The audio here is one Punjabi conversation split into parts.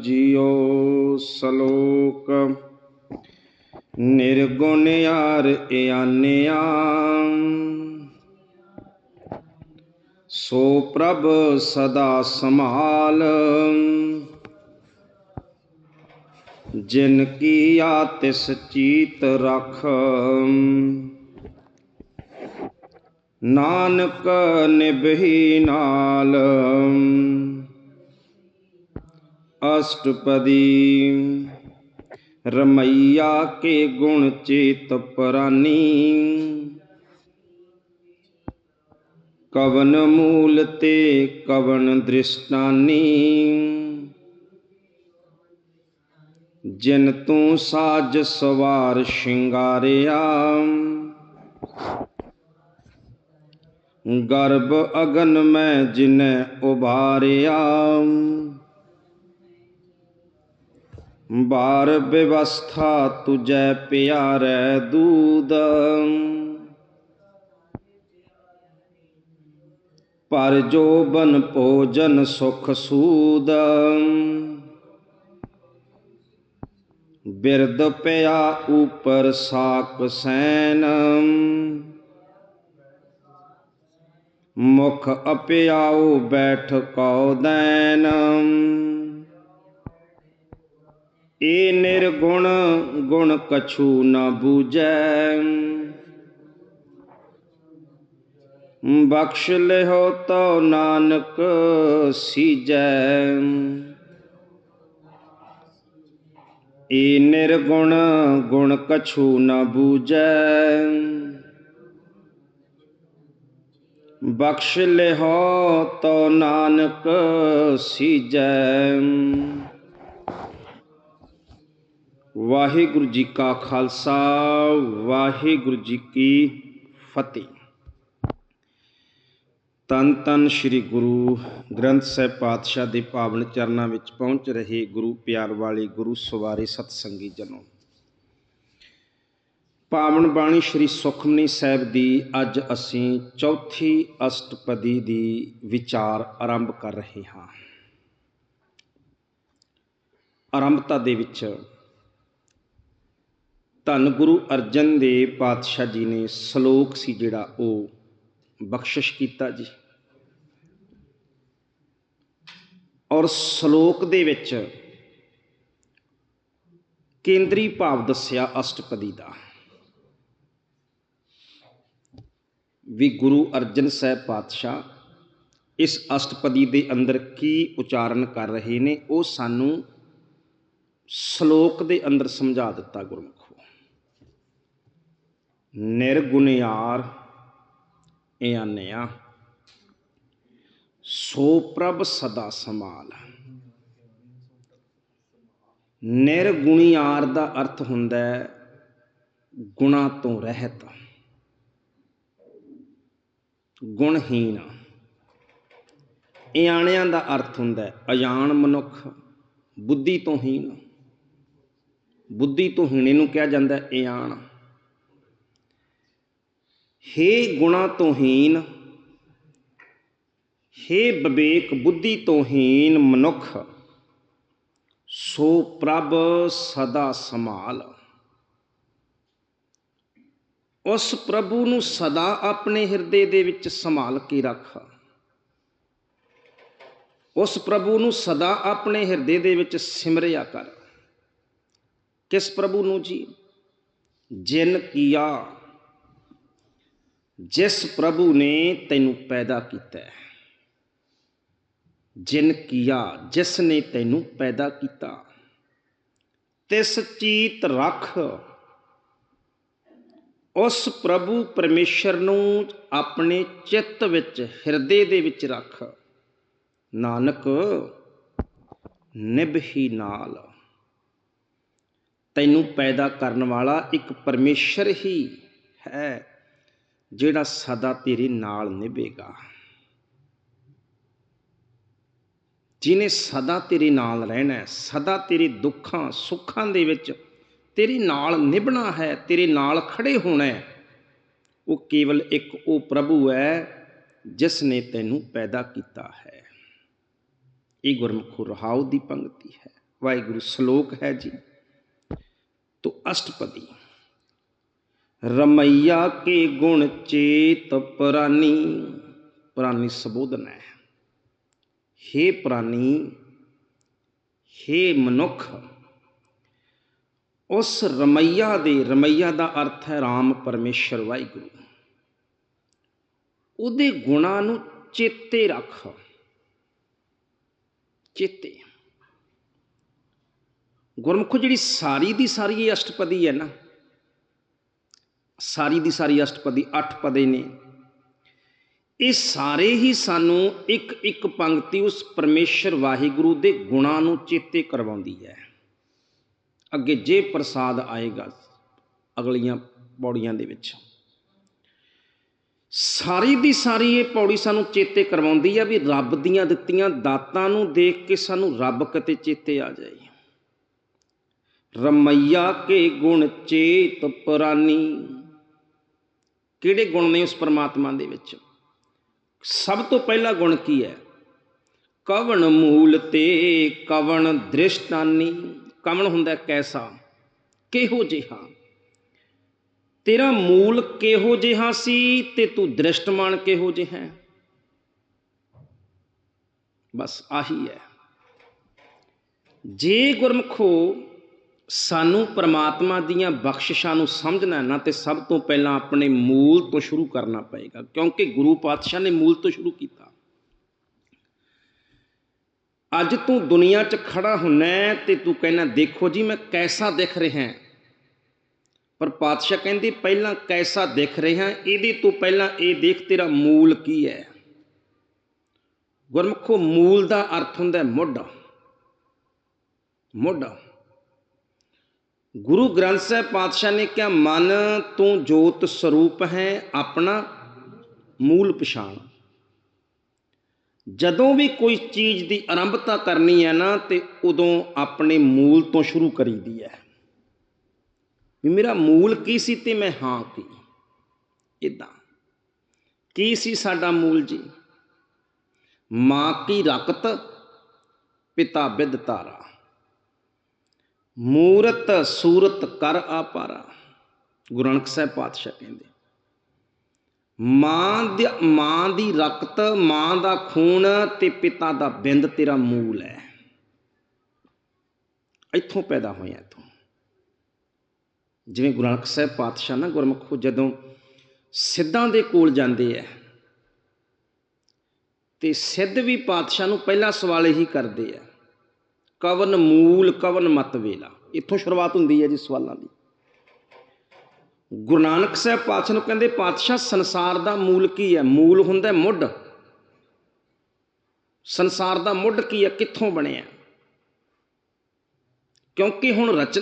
ਜੀਓ ਸਲੋਕ। ਨਿਰਗੁਣ ਯਾਰ ਇਆਨਿਆ। ਸੋ ਪ੍ਰਭ ਸਦਾ ਸੰਭਾਲ। ਜਿਨ ਕੀ ਆ ਤਿਸ ਚੀਤ ਰਖ। ਨਾਨਕ ਨਿਭੀ ਨਾਲ। ਅਸ਼ਟਪਦੀ। ਰਮਈਆ ਕੇ ਗੁਣ ਚੇਤ ਪਰਾਨੀ। ਕਵਨ ਮੂਲ ਤੇ ਕਵਨ ਦ੍ਰਿਸ਼ਟਾਨੀ। ਜਿਨ ਤੂੰ ਸਾਜ ਸਵਾਰ ਸ਼ਿੰਗਾਰਿਆ। ਗਰਭ ਅਗਨ ਮੈਂ ਜਿਨੈ ਉਭਾਰਿਆ। ਬਾਰ ਵਿਵਸਥਾ ਤੁਜੈ ਪਿਆਰੈ ਦੂਦ ਪਰ ਜੋ ਬਨ ਭੋਜਨ ਸੁਖ ਸੂਦ। ਬਿਰਦ ਪਿਆ ਉਪਰ ਸਾਕ ਸੈਨ। ਮੁਖ ਅਪਿਆਉ ਬੈਠ ਕਉ ਦੈਨ। ਏ ਨਿਰਗੁਣ, ਗੁਣ ਕਛੂ ਨ ਬੂਝੈ। ਬਖਸ਼ ਲਿਓ ਤੋ ਨਾਨਕ ਸੀਜੈ। ਏ ਨਿਰਗੁਣ, ਗੁਣ ਕਛੂ ਨ ਬੂਝੈ। ਬਖਸ਼ ਲਿਓ ਤੋ ਨਾਨਕ ਸੀਜੈ। ਵਾਹਿਗੁਰੂ ਜੀ ਕਾ ਖਾਲਸਾ, ਵਾਹਿਗੁਰੂ ਜੀ ਕੀ ਫਤਿਹ। ਤਨ ਤਨ ਸ੍ਰੀ ਗੁਰੂ ਗ੍ਰੰਥ ਸਾਹਿਬ ਪਾਤਸ਼ਾਹ ਦੇ ਪਾਵਨ ਚਰਨਾਂ ਵਿੱਚ ਪਹੁੰਚ ਰਹੇ ਗੁਰੂ ਪਿਆਰ ਵਾਲੇ ਗੁਰੂ ਸਵਾਰੇ ਸਤਸੰਗੀ ਜਨੋ। ਪਾਵਨ ਬਾਣੀ ਸ੍ਰੀ ਸੁਖਮਨੀ ਸਾਹਿਬ ਦੀ ਅੱਜ ਅਸੀਂ ਚੌਥੀ ਅਸ਼ਟਪਦੀ ਦੀ ਵਿਚਾਰ ਆਰੰਭ ਕਰ ਰਹੇ ਹਾਂ। ਆਰੰਭਤਾ ਦੇ ਵਿੱਚ ਧੰਨ ਗੁਰੂ ਅਰਜਨ ਦੇਵ ਪਾਤਸ਼ਾਹ ਜੀ ਨੇ ਸ਼ਲੋਕ ਸੀ ਜਿਹੜਾ ਉਹ ਬਖਸ਼ਿਸ਼ ਕੀਤਾ ਜੀ। ਔਰ ਸ਼ਲੋਕ ਦੇ ਵਿੱਚ ਕੇਂਦਰੀ ਭਾਵ ਦੱਸਿਆ ਅਸ਼ਟਪਦੀ ਦਾ। ਵੀ ਗੁਰੂ ਅਰਜਨ ਸਾਹਿਬ ਪਾਤਸ਼ਾਹ ਇਸ ਅਸ਼ਟਪਦੀ ਦੇ ਅੰਦਰ ਕੀ ਉਚਾਰਨ ਕਰ ਰਹੇ ਨੇ, ਉਹ ਸਾਨੂੰ ਸ਼ਲੋਕ ਦੇ ਅੰਦਰ ਸਮਝਾ ਦਿੱਤਾ ਗੁਰਮੁਖ। ਨਿਰਗੁਣਿਆਰ ਇਆਨਿਆ, ਸੋ ਪ੍ਰਭ ਸਦਾ ਸਮਾਲ ਨਿਰਗੁਣਿਆਰ ਦਾ ਅਰਥ ਹੁੰਦਾ ਹੈ, ਗੁਣਾ ਤੋਂ ਰਹਿਤ ਗੁਣਹੀਨ ਇਆਣਿਆਂ ਦਾ ਅਰਥ ਹੁੰਦਾ ਹੈ, ਅਜਾਣ ਮਨੁੱਖ, ਬੁੱਧੀ ਤੋਂ ਹੀਨ ਬੁੱਧੀ ਤੋਂ ਹੀਣੇ ਨੂੰ ਕਿਹਾ ਜਾਂਦਾ ਹੈ, ਇਆਣ। ਹੇ ਗੁਣਾ ਤੋਂ ਹੀਨ, ਹੇ ਵਿਵੇਕ ਬੁੱਧੀ ਤੋਂ ਹੀਨ ਮਨੁੱਖ, ਸੋ ਪ੍ਰਭ ਸਦਾ ਸੰਭਾਲ। ਉਸ ਪ੍ਰਭੂ ਨੂੰ ਸਦਾ ਆਪਣੇ ਹਿਰਦੇ ਦੇ ਵਿੱਚ ਸੰਭਾਲ ਕੇ ਰੱਖ। ਉਸ ਪ੍ਰਭੂ ਨੂੰ ਸਦਾ ਆਪਣੇ ਹਿਰਦੇ ਦੇ ਵਿੱਚ ਸਿਮਰਿਆ ਕਰ। ਕਿਸ ਪ੍ਰਭੂ ਨੂੰ ਜੀ? ਜਿਨ ਕੀਆ। ਜਿਸ ਪ੍ਰਭੂ ਨੇ ਤੈਨੂੰ ਪੈਦਾ ਕੀਤਾ ਹੈ, ਜਿਨ ਕੀਆ, ਜਿਸ ਨੇ ਤੈਨੂੰ ਪੈਦਾ ਕੀਤਾ, ਤਿਸ ਚੀਤ ਰੱਖ। ਉਸ ਪ੍ਰਭੂ ਪਰਮੇਸ਼ਰ ਨੂੰ ਆਪਣੇ ਚਿੱਤ ਵਿੱਚ, ਹਿਰਦੇ ਦੇ ਵਿੱਚ ਰੱਖ। ਨਾਨਕ ਨਿਭਹੀ ਨਾਲ। ਤੈਨੂੰ ਪੈਦਾ ਕਰਨ ਵਾਲਾ ਇੱਕ ਪਰਮੇਸ਼ਰ ਹੀ ਹੈ। ਜਿਹੜਾ ਸਦਾ ਤੇਰੇ ਨਾਲ ਨਿਭੇਗਾ। ਜਿਨੇ ਸਦਾ ਤੇਰੇ ਨਾਲ ਰਹਿਣਾ ਹੈ, ਸਦਾ ਤੇਰੇ ਦੁੱਖਾਂ, ਸੁੱਖਾਂ ਦੇ ਵਿੱਚ ਤੇਰੇ ਨਾਲ ਨਿਭਣਾ ਹੈ, ਤੇਰੇ ਨਾਲ ਖੜੇ ਹੋਣਾ ਹੈ, ਉਹ ਕੇਵਲ ਇੱਕ ਉਹ ਪ੍ਰਭੂ ਹੈ ਜਿਸ ਨੇ ਤੈਨੂੰ ਪੈਦਾ ਕੀਤਾ ਹੈ। ਇਹ ਗੁਰਮੁਖੋ ਰਹਾਉ ਦੀ ਪੰਕਤੀ ਹੈ। ਵਾਹਿਗੁਰੂ, ਸ਼ਲੋਕ ਹੈ ਜੀ। ਤੋ ਅਸ਼ਟਪਦੀ। ਰਮਈਆ ਕੇ ਗੁਣ ਚੇਤ ਪ੍ਰਾਨੀ। ਪ੍ਰਾਨੀ ਸੰਬੋਧਨ ਹੈ। ਹੇ ਪ੍ਰਾਨੀ, ਹੇ ਮਨੁੱਖ, ਉਸ ਰਮਈਆ ਦੇ, ਰਮਈਆ ਦਾ ਅਰਥ ਹੈ RAM ਪਰਮੇਸ਼ਰ ਵਾਹਿਗੁਰੂ। ਉਹਦੇ ਗੁਣਾਂ ਨੂੰ ਚੇਤੇ ਰੱਖ। ਚੇਤੇ। ਗੁਰਮੁਖ ਜਿਹੜੀ ਸਾਰੀ ਦੀ ਸਾਰੀ ਇਹ ਅਸ਼ਟਪਦੀ ਹੈ ਨਾ ਸਾਰੀ ਦੀ ਸਾਰੀ ਅਸ਼ਟਪਦੀ ਅੱਠ ਪਦੇ ਨੇ। ਇਹ ਸਾਰੇ ਹੀ ਸਾਨੂੰ ਇੱਕ ਇੱਕ ਪੰਕਤੀ ਉਸ ਪਰਮੇਸ਼ਰ ਵਾਹਿਗੁਰੂ ਦੇ ਗੁਣਾਂ ਨੂੰ ਚੇਤੇ ਕਰਵਾਉਂਦੀ ਹੈ। ਅੱਗੇ ਜੇ ਪ੍ਰਸਾਦ ਆਏਗਾ ਅਗਲੀਆਂ ਪੌੜੀਆਂ ਦੇ ਵਿੱਚ। ਸਾਰੀ ਦੀ ਸਾਰੀ ਇਹ ਪੌੜੀ ਸਾਨੂੰ ਚੇਤੇ ਕਰਵਾਉਂਦੀ ਹੈ ਵੀ ਰੱਬ ਦੀਆਂ ਦਿੱਤੀਆਂ ਦਾਤਾਂ ਨੂੰ ਦੇਖ ਕੇ ਸਾਨੂੰ ਰੱਬ ਕਿਤੇ ਚੇਤੇ ਆ ਜਾਏ। ਰਮਈਆ ਕੇ ਗੁਣ ਚੇਤ ਪ੍ਰਾਨੀ। ਕਿਹੜੇ ਗੁਣ ਨੇ ਉਸ ਪਰਮਾਤਮਾ ਦੇ ਵਿੱਚ? ਸਭ ਤੋਂ ਪਹਿਲਾ ਗੁਣ ਕੀ ਹੈ? ਕਵਣ ਮੂਲ ਤੇ ਕਵਣ ਦ੍ਰਿਸ਼ਟਾਨੀ। ਕਵਣ ਹੁੰਦਾ ਕੈਸਾ? ਕਿਹੋ ਜਿਹਾ? ਤੇਰਾ ਮੂਲ ਕਿਹੋ ਜਿਹਾ ਸੀ ਤੇ ਤੂੰ ਦ੍ਰਿਸ਼ਟਮਾਨ ਕਿਹੋ ਜਿਹਾ ਹੈ? ਬਸ ਆਹੀ ਹੈ। ਜੇ ਗੁਰਮਖੋ ਸਾਨੂੰ ਪਰਮਾਤਮਾ ਦੀਆਂ ਬਖਸ਼ਿਸ਼ਾਂ ਨੂੰ ਸਮਝਣਾ ਨਾ ਤੇ ਸਭ ਤੋਂ ਪਹਿਲਾਂ ਆਪਣੇ ਮੂਲ ਤੋਂ ਸ਼ੁਰੂ ਕਰਨਾ ਪਏਗਾ। ਕਿਉਂਕਿ ਗੁਰੂ ਪਾਤਸ਼ਾਹ ਨੇ ਮੂਲ ਤੋਂ ਸ਼ੁਰੂ ਕੀਤਾ। ਅੱਜ ਤੂੰ ਦੁਨੀਆ 'ਚ ਖੜਾ ਹੁੰਨਾ ਹੈ ਤੇ ਤੂੰ ਕਹਿੰਦਾ, ਦੇਖੋ ਜੀ, ਮੈਂ ਕੈਸਾ ਦਿਖ ਰਿਹਾ ਪਰ ਪਾਤਸ਼ਾਹ ਕਹਿੰਦੇ, ਪਹਿਲਾਂ ਕੈਸਾ ਦਿਖ ਰਿਹਾ ਇਹਦੇ ਤੋਂ ਪਹਿਲਾਂ ਇਹ ਦੇਖ ਤੇਰਾ ਮੂਲ ਕੀ ਹੈ? ਗੁਰਮੁਖੋ, ਮੂਲ ਦਾ ਅਰਥ ਹੁੰਦਾ ਮੁੱਢ। ਮੁੱਢ। ਗੁਰੂ ਗ੍ਰੰਥ ਸਾਹਿਬ ਪਾਤਸ਼ਾਹ ਨੇ ਕਿਹਾ, ਮਨ ਤੋਂ ਜੋਤ ਸਰੂਪ ਹੈ ਆਪਣਾ ਮੂਲ ਪਛਾਣ। ਜਦੋਂ ਵੀ ਕੋਈ ਚੀਜ਼ ਦੀ ਆਰੰਭਤਾ ਕਰਨੀ ਹੈ ਨਾ, ਤੇ ਉਦੋਂ ਆਪਣੇ ਮੂਲ ਤੋਂ ਸ਼ੁਰੂ ਕਰੀਦੀ ਹੈ। ਵੀ ਮੇਰਾ ਮੂਲ ਕੀ ਸੀ ਤੇ ਮੈਂ ਹਾਂ ਕੀ? ਇਦਾਂ ਕੀ ਸੀ ਸਾਡਾ ਮੂਲ ਜੀ? ਮਾਂ ਕੀ ਰਕਤ, ਪਿਤਾ ਬਿਦ ਤਾਰਾ ਮੂਰਤ ਸੂਰਤ ਕਰ ਆਪਾਰਾ। ਗੁਰੂ ਨਾਨਕ ਸਾਹਿਬ ਪਾਤਸ਼ਾਹ ਕਹਿੰਦੇ, ਮਾਂ ਦੀ ਮਾਂ ਦੀ ਰਕਤ, ਮਾਂ ਦਾ ਖੂਨ ਤੇ ਪਿਤਾ ਦਾ ਬਿੰਦ ਤੇਰਾ ਮੂਲ ਹੈ। ਇੱਥੋਂ ਪੈਦਾ ਹੋਇਆ ਤੂੰ। ਜਿਵੇਂ ਗੁਰੂ ਨਾਨਕ ਸਾਹਿਬ ਪਾਤਸ਼ਾਹ ਨਾ ਗੁਰਮੁਖੋ ਜਦੋਂ ਸਿੱਧਾਂ ਦੇ ਕੋਲ ਜਾਂਦੇ ਐ ਤੇ ਸਿੱਧ ਵੀ ਪਾਤਸ਼ਾਹ ਨੂੰ ਪਹਿਲਾ ਸਵਾਲ ਇਹੀ ਕਰਦੇ ਆ ਕਵਨ ਮੂਲ, ਕਵਨ ਮਤ ਵੇਲਾ। ਇੱਥੋਂ ਸ਼ੁਰੂਆਤ ਹੁੰਦੀ ਹੈ ਜੀ ਸਵਾਲਾਂ ਦੀ। ਗੁਰੂ ਨਾਨਕ ਸਾਹਿਬ ਪਾਤਸ਼ਾਹ ਨੂੰ ਕਹਿੰਦੇ, ਪਾਤਸ਼ਾਹ, ਸੰਸਾਰ ਦਾ ਮੂਲ ਕੀ ਹੈ? ਮੂਲ ਹੁੰਦਾ ਮੁੱਢ। ਸੰਸਾਰ ਦਾ ਮੁੱਢ ਕੀ ਹੈ? ਕਿੱਥੋਂ ਬਣਿਆ ਕਿਉਂਕਿ ਹੁਣ ਰਚ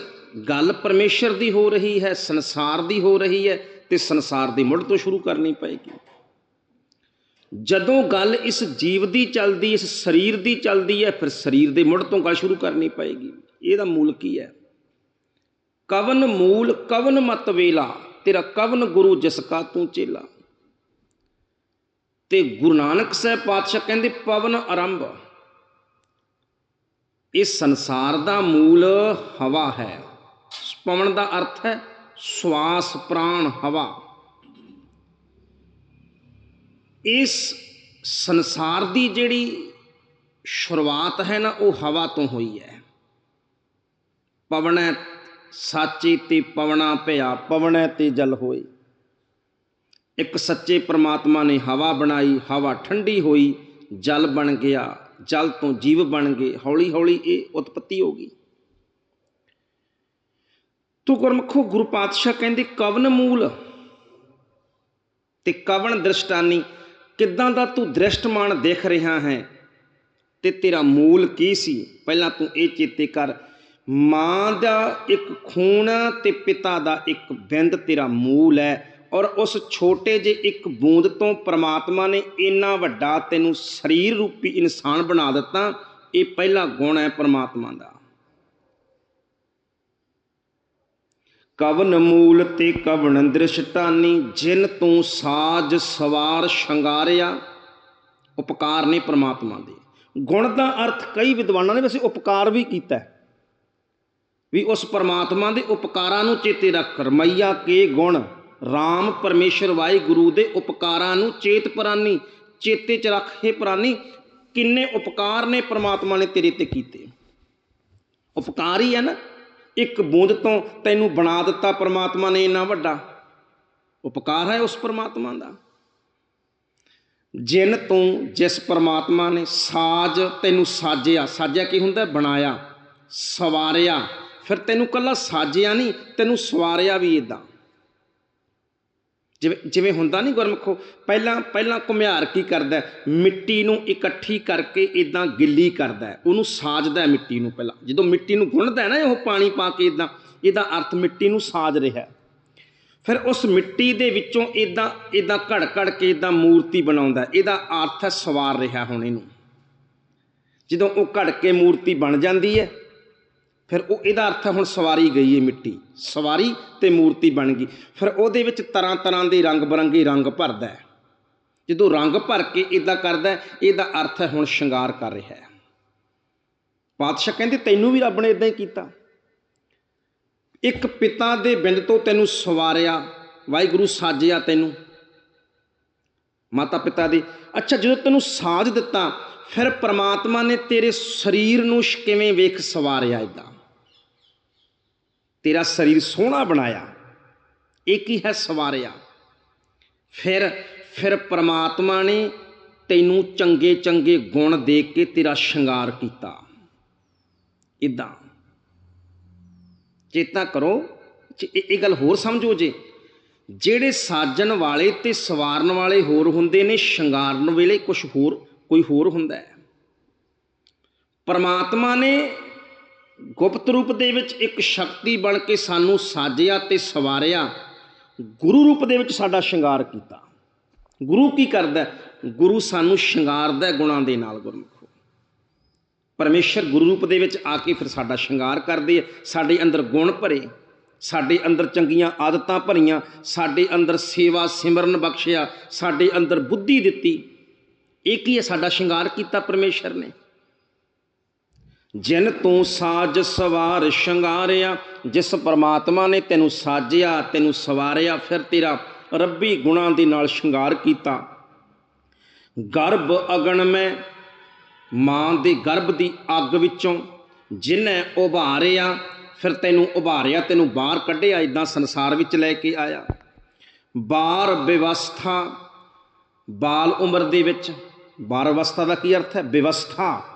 ਗੱਲ ਪਰਮੇਸ਼ਰ ਦੀ ਹੋ ਰਹੀ ਹੈ, ਸੰਸਾਰ ਦੀ ਹੋ ਰਹੀ ਹੈ ਤੇ ਸੰਸਾਰ ਦੀ ਮੁੱਢ ਤੋਂ ਸ਼ੁਰੂ ਕਰਨੀ ਪਏਗੀ। ਜਦੋਂ ਗੱਲ ਇਸ ਜੀਵ ਦੀ ਚੱਲਦੀ, ਇਸ ਸਰੀਰ ਦੀ ਚੱਲਦੀ ਹੈ, ਫਿਰ ਸਰੀਰ ਦੇ ਮੁੱਢ ਤੋਂ ਗੱਲ ਸ਼ੁਰੂ ਕਰਨੀ ਪਏਗੀ। ਇਹਦਾ ਮੂਲ ਕੀ ਹੈ? ਕਵਨ ਮੂਲ, ਕਵਨ ਮਤ ਵੇਲਾ, ਤੇਰਾ ਕਵਨ ਗੁਰੂ ਜਿਸ ਕਾ ਤੂੰ ਚੇਲਾ। ਤੇ ਗੁਰੂ ਨਾਨਕ ਸਾਹਿਬ ਪਾਤਸ਼ਾਹ ਕਹਿੰਦੇ, ਪਵਨ ਆਰੰਭ। ਇਸ ਸੰਸਾਰ ਦਾ ਮੂਲ ਹਵਾ ਹੈ। ਪਵਨ ਦਾ ਅਰਥ ਹੈ ਸਵਾਸ, ਪ੍ਰਾਣ, ਹਵਾ। ਇਸ ਸੰਸਾਰ ਦੀ ਜਿਹੜੀ ਸ਼ੁਰੂਆਤ ਹੈ ਨਾ, ਉਹ ਹਵਾ ਤੋਂ ਹੋਈ ਹੈ। ਪਵਨੈ ਸਾਚੀ ਤੇ ਪਵਣਾ ਭਿਆ ਪਵਨੈ ਤੇ ਜਲ ਹੋਏ ਇੱਕ ਸੱਚੇ ਪ੍ਰਮਾਤਮਾ ਨੇ ਹਵਾ ਬਣਾਈ, ਹਵਾ ਠੰਡੀ ਹੋਈ, ਜਲ ਬਣ ਗਿਆ, ਜਲ ਤੋਂ ਜੀਵ ਬਣ ਗਏ ਹੌਲੀ ਹੌਲੀ ਇਹ ਉਤਪਤੀ ਹੋ ਗਈ। ਤੋ ਗੁਰਮਖੋ ਗੁਰੂ ਪਾਤਸ਼ਾਹ ਕਹਿੰਦੇ, ਕਵਨ ਮੂਲ? ਤੇ ਕਵਨ ਦ੍ਰਿਸ਼ਟਾਨੀ? ਕਿੱਦਾਂ ਦਾ ਤੂੰ ਦ੍ਰਿਸ਼ਟਮਾਨ ਦੇਖ ਰਿਹਾ ਹੈ? ਤੇ ਤੇਰਾ ਮੂਲ ਕੀ ਸੀ? ਪਹਿਲਾਂ ਤੂੰ ਇਹ ਚੇਤੇ ਕਰ। ਮਾਂ ਦਾ ਇੱਕ ਖੂਨ ਤੇ ਪਿਤਾ ਦਾ ਇੱਕ ਬਿੰਦ ਤੇਰਾ ਮੂਲ ਹੈ ਔਰ ਉਸ ਛੋਟੇ ਜੇ ਇੱਕ ਬੂੰਦ ਤੋਂ ਪ੍ਰਮਾਤਮਾ ਨੇ ਇੰਨਾ ਵੱਡਾ ਤੈਨੂੰ ਸਰੀਰ ਰੂਪੀ ਇਨਸਾਨ ਬਣਾ ਦਿੱਤਾ, ਇਹ ਪਹਿਲਾ ਗੁਣ ਹੈ ਪ੍ਰਮਾਤਮਾ ਦਾ। ਕਵਨ ਮੂਲ ਤੇ ਕਵਨ ਦ੍ਰਿਸ਼ਟਾਨੀ ਜਿਨ ਤੂੰ ਸਾਜ ਸਵਾਰ ਸ਼ੰਗਾਰਿਆ, ਉਪਕਾਰ ਨੇ ਪ੍ਰਮਾਤਮਾ ਦੇ। ਗੁਣ ਦਾ ਅਰਥ ਕਈ ਵਿਦਵਾਨਾਂ ਨੇ ਵੈਸੇ ਉਪਕਾਰ ਵੀ ਕੀਤਾ ਵੀ ਉਸ ਪਰਮਾਤਮਾ ਦੇ ਉਪਕਾਰਾਂ ਨੂੰ ਚੇਤੇ ਰੱਖ, ਰਮਈਆ ਕੇ ਗੁਣ RAM ਪਰਮੇਸ਼ਰ ਵਾਹਿਗੁਰੂ ਦੇ ਉਪਕਾਰਾਂ ਨੂੰ ਚੇਤ ਪ੍ਰਾਨੀ, ਚੇਤੇ ਚ ਰੱਖ हे ਪ੍ਰਾਨੀ, ਕਿੰਨੇ ਉਪਕਾਰ ਨੇ ਪਰਮਾਤਮਾ ਨੇ ਤੇਰੇ ਤੇ ਕੀਤੇ। ਉਪਕਾਰ ਹੀ ਹੈ ਨਾ। ਇੱਕ ਬੂੰਦ ਤੋਂ ਤੈਨੂੰ ਬਣਾ ਦਿੱਤਾ ਪਰਮਾਤਮਾ ਨੇ ਇੰਨਾ ਵੱਡਾ। ਉਪਕਾਰ ਹੈ ਉਸ ਪਰਮਾਤਮਾ ਦਾ। ਜਿਨ ਤੋਂ ਜਿਸ ਪਰਮਾਤਮਾ ਨੇ ਸਾਜ ਤੈਨੂੰ ਸਾਜਿਆ ਸਾਜਿਆ ਕੀ ਹੁੰਦਾ? ਬਣਾਇਆ, ਸਵਾਰਿਆ। ਫਿਰ ਤੈਨੂੰ ਕੱਲਾ ਸਾਜਿਆ ਨਹੀਂ, ਤੈਨੂੰ ਸਵਾਰਿਆ ਵੀ ਇਦਾਂ ਜਿਵੇਂ ਜਿਵੇਂ ਹੁੰਦਾ ਨਹੀਂ ਗੁਰਮਖੋ, ਪਹਿਲਾਂ ਪਹਿਲਾਂ ਘੁਮਿਆਰ ਕੀ ਕਰਦਾ ਮਿੱਟੀ ਨੂੰ ਇਕੱਠੀ ਕਰਕੇ ਇਦਾਂ ਗਿੱਲੀ ਕਰਦਾ ਉਹਨੂੰ ਸਾਜਦਾ ਮਿੱਟੀ ਨੂੰ ਪਹਿਲਾਂ। ਜਦੋਂ ਮਿੱਟੀ ਨੂੰ ਗੁੰਨਦਾ ਨਾ ਉਹ ਪਾਣੀ ਪਾ ਕੇ ਇਦਾਂ ਇਹਦਾ ਅਰਥ ਮਿੱਟੀ ਨੂੰ ਸਾਜ ਰਿਹਾ ਫਿਰ ਉਸ ਮਿੱਟੀ ਦੇ ਵਿੱਚੋਂ ਇਦਾਂ ਇਦਾਂ ਘੜ ਘੜ ਕੇ ਇਦਾਂ ਮੂਰਤੀ ਬਣਾਉਂਦਾ ਇਹਦਾ ਅਰਥ ਹੈ ਸਵਾਰ ਰਿਹਾ ਹੁਣ ਇਹਨੂੰ। ਜਦੋਂ ਉਹ ਘੜ ਕੇ ਮੂਰਤੀ ਬਣ ਜਾਂਦੀ ਹੈ ਫਿਰ ਉਹ ਇਹਦਾ ਅਰਥ ਹੁਣ ਸਵਾਰੀ ਗਈ ਹੈ ਮਿੱਟੀ। ਸਵਾਰੀ ਤੇ ਮੂਰਤੀ ਬਣ ਗਈ। ਫਿਰ ਉਹਦੇ ਵਿੱਚ ਤਰ੍ਹਾਂ ਤਰ੍ਹਾਂ ਦੇ ਰੰਗ ਬਰੰਗੇ ਰੰਗ ਭਰਦਾ ਹੈ। ਜਦੋਂ ਰੰਗ ਭਰ ਕੇ ਇਦਾਂ ਕਰਦਾ ਇਹਦਾ ਅਰਥ ਹੈ ਹੁਣ ਸ਼ਿੰਗਾਰ ਕਰ ਰਿਹਾ ਹੈ। ਪਾਤਸ਼ਾਹ ਕਹਿੰਦੇ, ਤੈਨੂੰ ਵੀ ਰੱਬ ਨੇ ਇਦਾਂ ਹੀ ਕੀਤਾ। ਇੱਕ ਪਿਤਾ ਦੇ ਬਿੰਦ ਤੋਂ ਤੈਨੂੰ ਸਵਾਰਿਆ, ਵਾਹਿਗੁਰੂ ਸਾਜਿਆ ਤੈਨੂੰ। ਮਾਤਾ ਪਿਤਾ ਦੀ, ਅੱਛਾ, ਜਦੋਂ ਤੈਨੂੰ ਸਾਜ ਦਿੱਤਾ, ਫਿਰ ਪ੍ਰਮਾਤਮਾ ਨੇ ਤੇਰੇ ਸਰੀਰ ਨੂੰ ਕਿਵੇਂ ਵੇਖ ਸਵਾਰਿਆ ਇਦਾਂ ਤੇਰਾ ਸਰੀਰ ਸੋਹਣਾ ਬਣਾਇਆ। ਇਹ ਕੀ ਹੈ ਸਵਾਰਿਆ? ਫਿਰ ਫਿਰ ਪ੍ਰਮਾਤਮਾ ਨੇ ਤੈਨੂੰ ਚੰਗੇ ਚੰਗੇ ਗੁਣ ਦੇ ਕੇ ਤੇਰਾ ਸ਼ਿੰਗਾਰ ਕੀਤਾ। ਇਦਾਂ ਚੇਤਾ ਕਰੋ ਇਹ ਇਹ ਗੱਲ ਹੋਰ ਸਮਝੋ ਜੇ। ਜਿਹੜੇ ਸਾਜਣ ਵਾਲੇ ਤੇ ਸਵਾਰਨ ਵਾਲੇ ਹੋਰ ਹੁੰਦੇ ਨੇ, ਸ਼ਿੰਗਾਰਨ ਵੇਲੇ ਕੁਝ ਹੋਰ, ਕੋਈ ਹੋਰ ਹੁੰਦਾ ਹੈ। ਪਰਮਾਤਮਾ ਨੇ ਗੁਪਤ ਰੂਪ ਦੇ ਵਿੱਚ ਇੱਕ ਸ਼ਕਤੀ ਬਣ ਕੇ ਸਾਨੂੰ ਸਾਜਿਆ ਤੇ ਸਵਾਰਿਆ, ਗੁਰੂ ਰੂਪ ਦੇ ਵਿੱਚ ਸਾਡਾ ਸ਼ਿੰਗਾਰ ਕੀਤਾ। ਗੁਰੂ ਕੀ ਕਰਦਾ? ਗੁਰੂ ਸਾਨੂੰ ਸ਼ਿੰਗਾਰਦਾ ਗੁਣਾਂ ਦੇ ਨਾਲ ਗੁਰਮੁਖੋ। ਪਰਮੇਸ਼ਰ ਗੁਰੂ ਰੂਪ ਦੇ ਵਿੱਚ ਆ ਕੇ ਫਿਰ ਸਾਡਾ ਸ਼ਿੰਗਾਰ ਕਰਦੇ ਹੈ ਸਾਡੇ ਅੰਦਰ ਗੁਣ ਭਰੇ, ਸਾਡੇ ਅੰਦਰ ਚੰਗੀਆਂ ਆਦਤਾਂ ਭਰੀਆਂ, ਸਾਡੇ ਅੰਦਰ ਸੇਵਾ ਸਿਮਰਨ ਬਖਸ਼ਿਆ, ਸਾਡੇ ਅੰਦਰ ਬੁੱਧੀ ਦਿੱਤੀ। ਇਹ ਕੀ ਹੈ? ਸਾਡਾ ਸ਼ਿੰਗਾਰ ਕੀਤਾ ਪਰਮੇਸ਼ਰ ਨੇ। ਜਿਨ ਤੂੰ ਸਾਜ ਸਵਾਰ ਸ਼ਿੰਗਾਰਿਆ, ਜਿਸ ਪਰਮਾਤਮਾ ਨੇ ਤੈਨੂੰ ਸਾਜਿਆ, ਤੈਨੂੰ ਸਵਾਰਿਆ, ਫਿਰ ਤੇਰਾ ਰੱਬੀ ਗੁਣਾਂ ਦੇ ਨਾਲ ਸ਼ਿੰਗਾਰ ਕੀਤਾ। ਗਰਭ ਅਗਣ ਮੈਂ ਮਾਂ ਦੇ ਗਰਭ ਦੀ ਅੱਗ ਵਿੱਚੋਂ ਜਿਨੇ ਉਭਾਰਿਆ, ਫਿਰ ਤੈਨੂੰ ਉਭਾਰਿਆ, ਤੈਨੂੰ ਬਾਹਰ ਕੱਢਿਆ ਇਦਾਂ ਸੰਸਾਰ ਵਿੱਚ ਲੈ ਕੇ ਆਇਆ। ਬਾਰ ਵਿਵਸਥਾ, ਬਾਲ ਉਮਰ ਦੇ ਵਿੱਚ ਬਾਲ ਅਵਸਥਾ ਦਾ ਕੀ ਅਰਥ ਹੈ? ਵਿਵਸਥਾ।